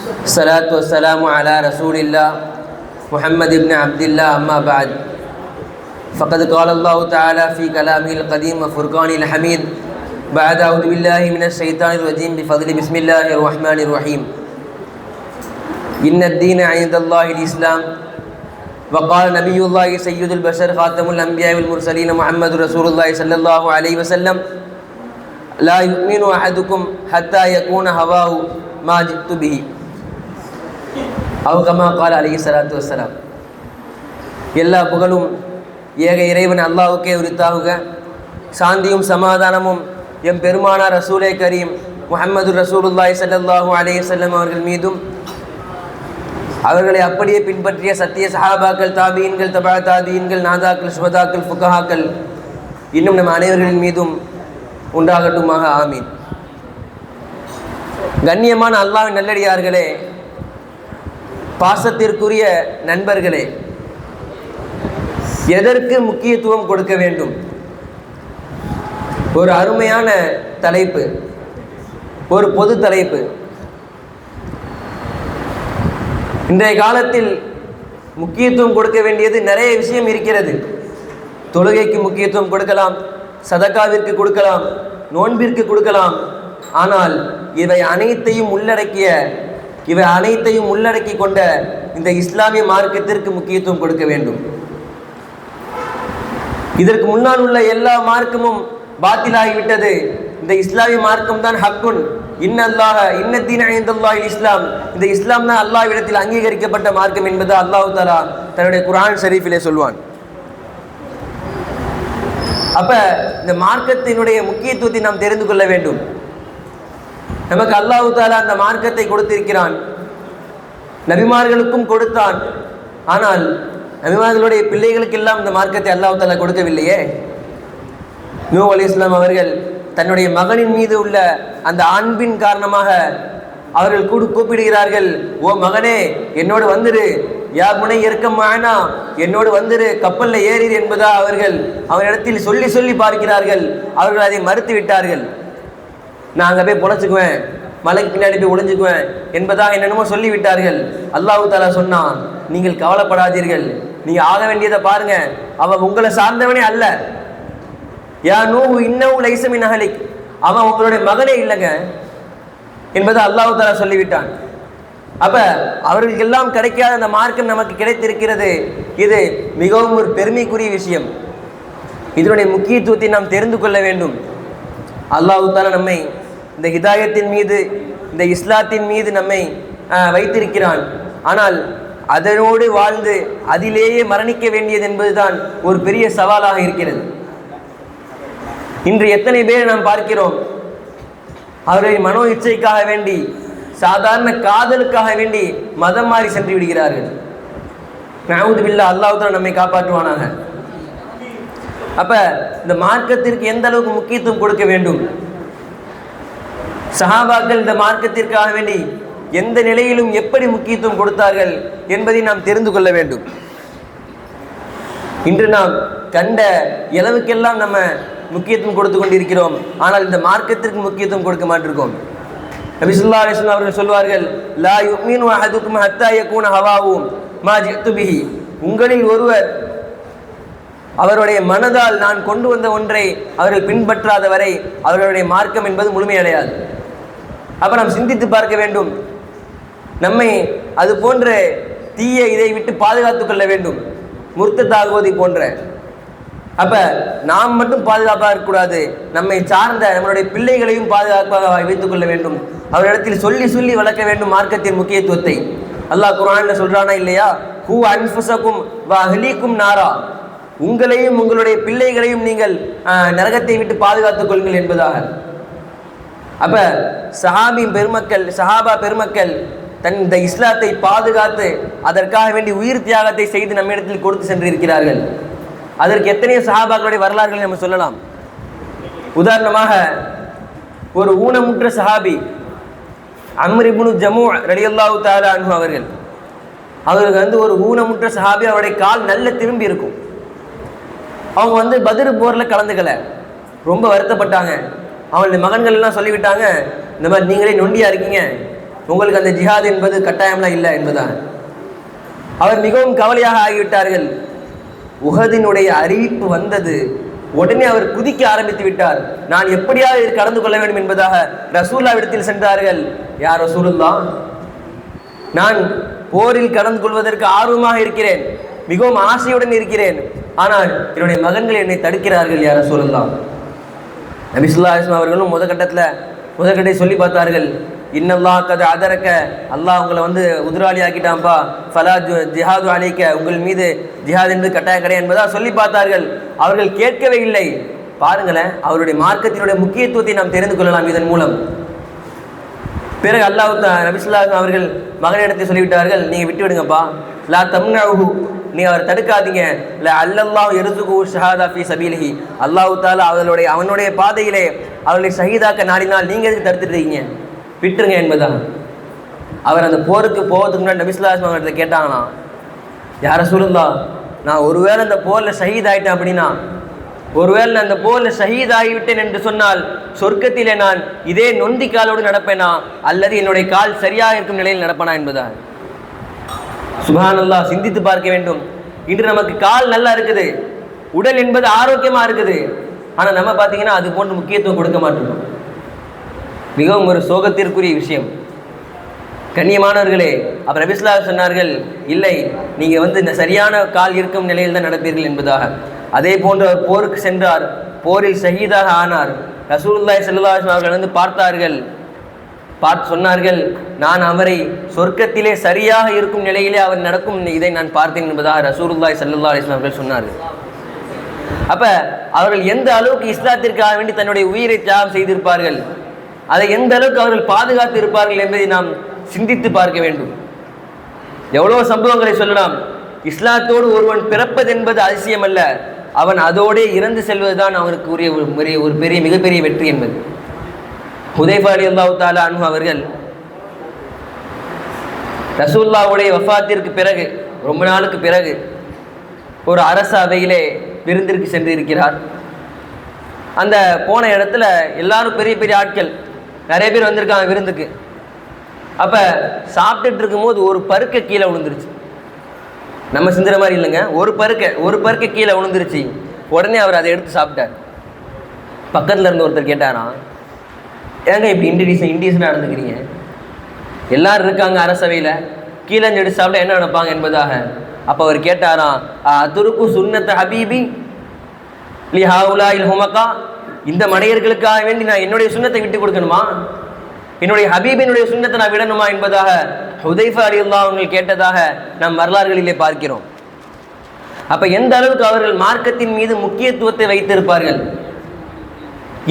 الصلاة والسلام على رسول الله محمد بن عبد الله أما بعد. فقد قال الله تعالى في كلامه القديم وفرقانه الحميد بعد أعوذ بالله من الشيطان الرجيم بفضل بسم الله الرحمن الرحيم. إن الدين عند الله الإسلام. وقال نبي الله سيد البشر خاتم الأنبياء والمرسلين محمد رسول الله صلى الله عليه وسلم لا يؤمن أحدكم حتى يكون هواه ما جئت به. அவகமா கால அலி சலாத்து வசலாம் எல்லா புகழும் ஏக இறைவன் அல்லாவுக்கே உரித்தாவுக சாந்தியும் சமாதானமும் எம் பெருமானார் ரசூலே கரீம் முகமது ரசூலுல்லாய் சல்லாஹூ அலேசல்லம் அவர்கள் மீதும். அவர்களை அப்படியே பின்பற்றிய சத்திய சஹாபாக்கள் தாபீன்கள் தபா தாதீன்கள் நாதாக்கள் சுபதாக்கள் ஃபுகஹாக்கள் இன்னும் நம் அனைவர்களின் மீதும் உண்டாகட்டுமாக. ஆமீன். கண்ணியமான அல்லாவின் நல்லடியார்களே பாசத்திற்குரிய நண்பர்களே எதற்கு முக்கியத்துவம் கொடுக்க வேண்டும்? ஒரு அருமையான தலைப்பு ஒரு பொது தலைப்பு. இன்றைய காலத்தில் முக்கியத்துவம் கொடுக்க வேண்டியது நிறைய விஷயம் இருக்கிறது. தொழுகைக்கு முக்கியத்துவம் கொடுக்கலாம் சதக்காவிற்கு கொடுக்கலாம் நோன்பிற்கு கொடுக்கலாம். ஆனால் இவை அனைத்தையும் உள்ளடக்கிய இவை அனைத்தையும் உள்ளடக்கி கொண்ட இந்த இஸ்லாமிய மார்க்கத்திற்கு முக்கியத்துவம் கொடுக்க வேண்டும். இதற்கு முன்னால் உள்ள எல்லா மார்க்கமும் பாத்திலாகிவிட்டது இந்த இஸ்லாமிய மார்க்கம் தான் ஹக்குன். இன்னல்லாஹ இன்னத்தீன் ஐந்தல்லாஹ் இஸ்லாம். இந்த இஸ்லாம் தான் அல்லாஹ் இடத்தில் அங்கீகரிக்கப்பட்ட மார்க்கம் என்பது அல்லாஹு தாலா தன்னுடைய குரான் ஷரீஃபிலே சொல்வான். அப்ப இந்த மார்க்கத்தினுடைய முக்கியத்துவத்தை நாம் தெரிந்து கொள்ள வேண்டும். நமக்கு அல்லாஹு தாலா அந்த மார்க்கத்தை கொடுத்திருக்கிறான். நபிமார்களுக்கும் கொடுத்தான். ஆனால் நபிமார்களுடைய பிள்ளைகளுக்கெல்லாம் இந்த மார்க்கத்தை அல்லாஹு தாலா கொடுக்கவில்லையே? நூ அலி இஸ்லாம் அவர்கள் தன்னுடைய மகனின் மீது உள்ள அந்த அன்பின் காரணமாக அவர்கள் கூடு கூப்பிடுகிறார்கள் ஓ மகனே என்னோடு வந்துரு. யார் முனை இருக்கமானா என்னோடு வந்துரு. கப்பலில் ஏறி என்பதா அவர்கள் அவரிடத்தில் சொல்லி சொல்லி பார்க்கிறார்கள். அவர்கள் அதை மறுத்து விட்டார்கள். நான் அங்கே போய் பொழைச்சிக்குவேன் மலைக்கு பின்னாடி போய் ஒளிஞ்சுக்குவேன் என்பதாக என்னென்னமோ சொல்லிவிட்டார்கள். அல்லாஹு தாலா சொன்னான் நீங்கள் கவலைப்படாதீர்கள். நீங்கள் ஆக வேண்டியதை பாருங்க. அவன் உங்களை சார்ந்தவனே அல்ல. யா நூஹு இன்னவும் லைசமின் அகலிக் அவன் உங்களுடைய மகனே இல்லைங்க என்பதை அல்லாஹு தாலா சொல்லிவிட்டான். அப்ப அவர்களுக்கு எல்லாம் கிடைக்காத அந்த மார்க்கம் நமக்கு கிடைத்திருக்கிறது. இது மிகவும் ஒரு பெருமைக்குரிய விஷயம். இதனுடைய முக்கியத்துவத்தை நாம் தெரிந்து கொள்ள வேண்டும். அல்லாஹு தாலா நம்மை இந்த ஹிதாயத்தின் மீது இந்த இஸ்லாத்தின் மீது நம்மை வைத்திருக்கிறான். ஆனால் அதனோடு வாழ்ந்து அதிலேயே மரணிக்க வேண்டியது என்பதுதான் ஒரு பெரிய சவாலாக இருக்கிறது. இன்று எத்தனை பேர் நாம் பார்க்கிறோம்? அவர்களின் மனோ இச்சைக்காக வேண்டி சாதாரண காதலுக்காக வேண்டி மதம் மாறி சென்று விடுகிறார்கள். நவுது பில்லா அல்லாஹ் நம்மை காப்பாற்றுவானாக. அப்ப இந்த மார்க்கத்திற்கு எந்த அளவுக்கு முக்கியத்துவம் கொடுக்க வேண்டும்? சஹாபாக்கள் இந்த மார்க்கத்திற்காக வேண்டி எந்த நிலையிலும் எப்படி முக்கியத்துவம் கொடுத்தார்கள் என்பதை நாம் தெரிந்து கொள்ள வேண்டும். இன்று நாம் கண்ட இளவுக்கெல்லாம் நம்ம முக்கியத்துவம் கொடுத்து கொண்டிருக்கிறோம். ஆனால் இந்த மார்க்கத்திற்கு முக்கியத்துவம் கொடுக்க மாட்டிருக்கோம். நபி அலிஸ்லாம் அவர்கள் சொல்வார்கள் லா யுக்மீன் அஹதுக்கும் ஹத்தா யகூன ஹவாவும் மா ஜித்துபிஹி உங்களில் ஒருவர் அவருடைய மனதால் நான் கொண்டு வந்த ஒன்றை அவர்கள் பின்பற்றாத வரை அவர்களுடைய மார்க்கம் என்பது முழுமையடையாது. அப்ப நாம் சிந்தித்து பார்க்க வேண்டும். நம்மை அது போன்ற தீய இதை விட்டு பாதுகாத்துக் கொள்ள வேண்டும். முர்த்தத்தாகுவதை போன்ற. அப்ப நாம் மட்டும் பாதுகாப்பாக இருக்கக்கூடாது. நம்மை சார்ந்த நம்மளுடைய பிள்ளைகளையும் பாதுகாப்பாக வைத்துக் கொள்ள வேண்டும். அவரிடத்தில் சொல்லி சொல்லி வளர்க்க வேண்டும் மார்க்கத்தின் முக்கியத்துவத்தை. அல்லாஹ் குரான் சொல்றானா இல்லையா? ஹூ அன்புசக்கும் வ அஹ்லீக்கும் நாரா. உங்களையும் உங்களுடைய பிள்ளைகளையும் நீங்கள் நரகத்தை விட்டு பாதுகாத்துக் கொள்ளுங்கள் என்பதாக. அப்போ சஹாபி பெருமக்கள் சஹாபா பெருமக்கள் தன் இந்த இஸ்லாத்தை பாதுகாத்து அதற்காக வேண்டி உயிர் தியாகத்தை செய்து நம்மிடத்தில் கொடுத்து சென்றிருக்கிறார்கள். அதற்கு எத்தனையோ சஹாபாக்களுடைய வரலாறுகளை நம்ம சொல்லலாம். உதாரணமாக ஒரு ஊனமுற்ற சஹாபி அம்ரிபுனு ஜமு ரலியல்லாவு தாலா அன்ஹு அவர்கள். அவருக்கு வந்து ஒரு ஊனமுற்ற சஹாபி அவருடைய கால் நல்ல திரும்பி இருக்கும். அவங்க வந்து பதிரு போரில் கலந்துக்கல. ரொம்ப வருத்தப்பட்டாங்க. அவளுடைய மகன்கள் எல்லாம் சொல்லிவிட்டாங்க இந்த மாதிரி நீங்களே நொண்டியா இருக்கீங்க. உங்களுக்கு அந்த ஜிஹாத் என்பது கட்டாயம்லாம் இல்லை என்பதான் அவர் மிகவும் கவலையாக ஆகிவிட்டார்கள். உகதினுடைய அறிவிப்பு வந்தது. உடனே அவர் குதிக்க ஆரம்பித்து விட்டார். நான் எப்படியாவது இது கலந்து கொள்ள வேண்டும் என்பதாக ரசூல்லாவிடத்தில் சென்றார்கள். யார் ரசூலுல்லா நான் போரில் கலந்து கொள்வதற்கு ஆர்வமாக இருக்கிறேன். மிகவும் ஆசையுடன் இருக்கிறேன். ஆனால் என்னுடைய மகன்கள் என்னை தடுக்கிறார்கள் யார் சொல்லலாம் நபிசுல்லா இஸ்லாம் அவர்களும் முத கட்டத்தில் முதற்கட்டை சொல்லி பார்த்தார்கள். இன்னல்லா கதை அதரக்க. அல்லாஹ் உங்களை வந்து உதிராளி ஆக்கிட்டான்ப்பா ஃபலா ஜிஹாது அலிக்க. உங்கள் மீது ஜிஹாத் என்பது கட்டாயம் கிடையாது என்பதாக சொல்லி பார்த்தார்கள். அவர்கள் கேட்கவே இல்லை. பாருங்களேன் அவருடைய மார்க்கத்தினுடைய முக்கியத்துவத்தை நாம் தெரிந்து கொள்ளலாம் இதன் மூலம். பிறகு அல்லாஹ் நபிசுல்லா அவர்கள் மகனிடத்தை சொல்லிவிட்டார்கள் நீங்கள் விட்டு விடுங்கப்பா லா தம்னஹு நீ அவரை தடுக்காதீங்க. இல்லை அல்லல்லாஹ் எருதுகு ஷஹாதா ஃபி சபீலஹி. அல்லாஹு தாலா அவர்களுடைய அவனுடைய பாதையிலே அவர்களை ஷஹீதாக்க நாடினால் நீங்கள் எதுக்கு தடுத்துட்டு விட்டுருங்க என்பதா அவர் அந்த போருக்கு போகிறதுக்கு முன்னாடி நபிஸ்லாஸ் அவர்கிட்ட கேட்டாங்களாம். யார சொல்லுந்தா நான் ஒருவேளை அந்த போரில் ஷஹீத் ஆகிட்டேன் அப்படின்னா ஒருவேளை நான் அந்த போரில் ஷஹீத் ஆகிவிட்டேன் என்று சொன்னால் சொர்க்கத்திலே நான் இதே நொந்தி காலோடு நடப்பேனா? அல்லது என்னுடைய கால் சரியாக இருக்கும் நிலையில் நடப்பேனா? என்பதா சுபானல்லா சிந்தித்து பார்க்க வேண்டும். இன்று நமக்கு கால் நல்லா இருக்குது. உடல் என்பது ஆரோக்கியமாக இருக்குது. ஆனால் நம்ம பார்த்தீங்கன்னா அது போன்று முக்கியத்துவம் கொடுக்க மாட்டோம். மிகவும் ஒரு சோகத்திற்குரிய விஷயம். கண்ணியமானவர்களே அப்புறம் நபிஸ்லா சொன்னார்கள் இல்லை நீங்கள் வந்து இந்த சரியான கால் இருக்கும் நிலையில் தான் நடப்பீர்கள் என்பதாக. அதே போன்று அவர் போருக்கு சென்றார். போரில் ஷஹீதாக ஆனார். ரசூல்லாய் ஸல்லல்லாஹு அவர்கள் வந்து பார்த்தார்கள். பார்த்து சொன்னார்கள் நான் அவரை சொர்க்கத்திலே சரியாக இருக்கும் நிலையிலே அவர் நடக்கும் இதை நான் பார்த்தேன் என்பதாக ரசூருல்லாய் சல்லா அலிஸ்லாம் அவர்கள் சொன்னார்கள். அப்ப அவர்கள் எந்த அளவுக்கு இஸ்லாத்திற்காக வேண்டி தன்னுடைய உயிரை தியாகம் செய்திருப்பார்கள் அதை எந்த அளவுக்கு அவர்கள் பாதுகாத்து இருப்பார்கள் என்பதை நாம் சிந்தித்து பார்க்க வேண்டும். எவ்வளோ சம்பவங்களை சொல்லலாம். இஸ்லாத்தோடு ஒருவன் பிறப்பது என்பது அதிசயம் அல்ல அவன் அதோடே இறந்து செல்வதுதான் அவனுக்கு உரிய ஒரு ஒரு பெரிய மிகப்பெரிய வெற்றி என்பது. ஹுதைஃபா அலி அல்லாஹு தாலா அன்ஹு அவர்கள் ரசூல்லாவுடைய வஃபாத்திற்கு பிறகு ரொம்ப நாளுக்கு பிறகு ஒரு அரசு அவையிலே விருந்திற்கு சென்று இருக்கிறார் அந்த போன இடத்துல எல்லாரும் பெரிய பெரிய ஆட்கள் நிறைய பேர் வந்திருக்காங்க விருந்துக்கு. அப்போ சாப்பிட்டுட்டு இருக்கும்போது ஒரு பருக்க கீழே விழுந்துருச்சு. நம்ம சிந்துற மாதிரி இல்லைங்க. ஒரு பருக்க ஒரு பருக்க கீழே விழுந்துருச்சு. உடனே அவர் அதை எடுத்து சாப்பிட்டார். பக்கத்தில் இருந்து ஒருத்தர் கேட்டாராம் ஏங்க இப்படி இண்டிடிஷன் இண்டியஸனாக நடந்துக்கிறீங்க? எல்லாரும் இருக்காங்க அரசவையில். கீழே இருந்து சாப்பிட்டா என்ன நினைப்பாங்க என்பதாக அப்போ அவர் கேட்டாராம் துருக்கு சுன்னத்த ஹபீபி லி ஹாவுலா இல் ஹுமக்கா இந்த மடையர்களுக்காக வேண்டி நான் என்னுடைய சுண்ணத்தை விட்டு கொடுக்கணுமா? என்னுடைய ஹபீபினுடைய சுண்ணத்தை நான் விடணுமா? என்பதாக ஹுதைஃபா அலி அவர்கள் கேட்டதாக நாம் வரலாறுகளிலே பார்க்கிறோம். அப்போ எந்த அளவுக்கு அவர்கள் மார்க்கத்தின் மீது முக்கியத்துவத்தை வைத்திருப்பார்கள்?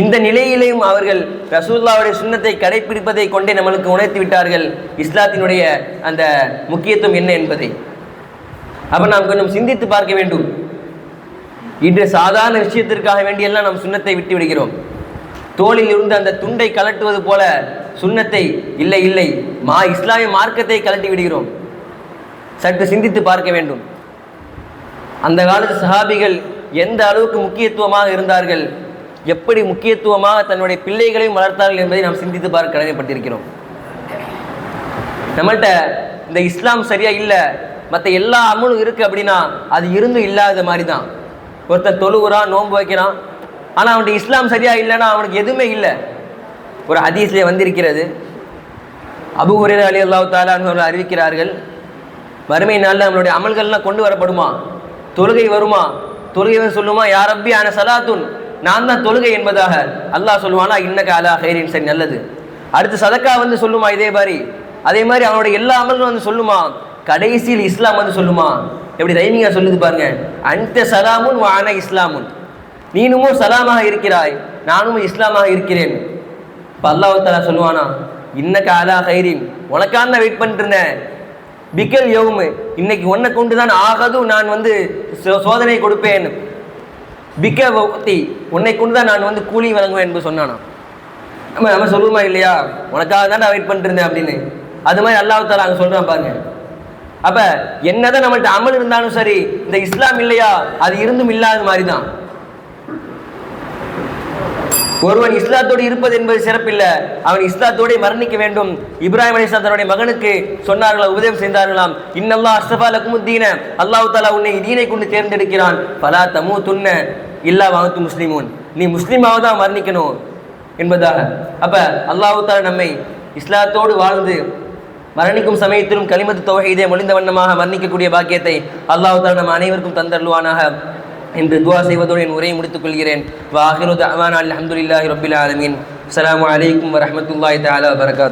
இந்த நிலையிலேயும் அவர்கள் ரசூல்லாவுடைய சுண்ணத்தை கடைபிடிப்பதை கொண்டே நம்மளுக்கு உணர்த்தி விட்டார்கள். இஸ்லாத்தினுடைய அந்த முக்கியத்துவம் என்ன என்பதை. அப்போ நாம் கொஞ்சம் சிந்தித்து பார்க்க வேண்டும். இன்று சாதாரண விஷயத்திற்காக வேண்டியெல்லாம் நாம் சுண்ணத்தை விட்டு விடுகிறோம். தோளில் இருந்து அந்த துண்டை கலட்டுவது போல சுண்ணத்தை இல்லை இல்லை. மா இஸ்லாமிய மார்க்கத்தை கலட்டி விடுகிறோம். சற்று சிந்தித்து பார்க்க வேண்டும். அந்த காலத்து சஹாபிகள் எந்த அளவுக்கு முக்கியத்துவமாக இருந்தார்கள்? எப்படி முக்கியத்துவமாக தன்னுடைய பிள்ளைகளையும் வளர்த்தார்கள் என்பதை நாம் சிந்தித்து பார்க்க கடமைப்பட்டிருக்கிறோம் நம்மள்ட்ட இந்த இஸ்லாம் சரியா இல்லை மற்ற எல்லா அமலும் இருக்கு அப்படின்னா அது இருந்தும் இல்லாத மாதிரி தான் ஒருத்தன் தொழுகிறான் நோன்பு வைக்கிறான் ஆனால் அவன்கிட்ட இஸ்லாம் சரியா இல்லைன்னா அவனுக்கு எதுவுமே இல்லை. ஒரு ஹதீஸ்ல வந்திருக்கிறது. அபு உரையர் அலி அல்லா தாலான்னு அறிவிக்கிறார்கள் வறுமை நாளில் நம்மளுடைய அமல்கள்லாம் கொண்டு வரப்படுமா? தொழுகை வருமா? தொழுகை சொல்லுமா யார் ரப்பி ஆன சலாத்துன். நான் தான் தொழுகை என்பதாக அல்லாஹ் சொல்லுவானா இன்னக்க அலா ஹைரின் சரி நல்லது. அடுத்து சதக்கா வந்து சொல்லுமா இதே மாதிரி? அதே மாதிரி அவனுடைய எல்லா அமல்களும் வந்து சொல்லுமா? கடைசியில் இஸ்லாம் வந்து சொல்லுமா? எப்படி ரைமிங்கா சொல்லுது பாருங்க. அந்த சலாமுன் வான இஸ்லாமுன். நீனுமோ சலாமாக இருக்கிறாய் நானும் இஸ்லாமாக இருக்கிறேன். இப்போ அல்லாஹாலா சொல்லுவானா இன்னக்க அலா ஹைரின் உனக்கான நான் வெயிட் பண்ணிட்டு இருந்தேன் பிக்கல் யோமு. இன்னைக்கு உன்னை கொண்டு தான் ஆகதும் நான் வந்து சோ- சோதனை கொடுப்பேன். பிக்க பக்தி உன்னை கொண்டு தான் நான் வந்து கூலி வழங்குவேன் என்று சொன்னானா? நம்ம நம்ம சொல்லுமா இல்லையா? உனக்காக தான் நான் வெயிட் பண்ணிருந்தேன் அப்படின்னு. அது மாதிரி அல்லாஹால அங்கே சொல்கிறான் பாருங்க. அப்ப என்னதான் நம்மள்ட்ட அமல் இருந்தாலும் சரி இந்த இஸ்லாம் இல்லையா? அது இருந்தும் இல்லாத மாதிரி தான் ஒருவன் இஸ்லாத்தோடு இருப்பது என்பது சிறப்பில்லை. அவன் இஸ்லாத்தோடு மரணிக்க வேண்டும். இப்ராஹிம் அலி தன்னுடைய மகனுக்கு சொன்னார்களா உதவி செய்தார்களாம். இன்னல்லா அஸ்தபா லக்குமுத்தீன அல்லாஹு தாலா உன்னை தீனை கொண்டு தேர்ந்தெடுக்கிறான். பலா தமு துண்ண இல்லா வாங்கத்து முஸ்லிமூன். நீ முஸ்லீமாக தான் மரணிக்கணும் என்பதாக. அப்ப அல்லாஹ் நம்மை இஸ்லாத்தோடு வாழ்ந்து மரணிக்கும் சமயத்திலும் கலிமத்து தொகையிலே மொழிந்த வண்ணமாக மரணிக்கக்கூடிய பாக்கியத்தை அல்லாஹால நம்ம அனைவருக்கும் தந்தருவானாக என்று துவா செய்வதோடு என் உரையை முடித்துக் கொள்கிறேன். வாஹிரு தஅவானா அல்ஹம்துலில்லாஹி ரப்பில் ஆலமின். அஸ்ஸலாமு வலைக்கம் வரஹ்மத்துல்லாஹி தாலா வரகாத்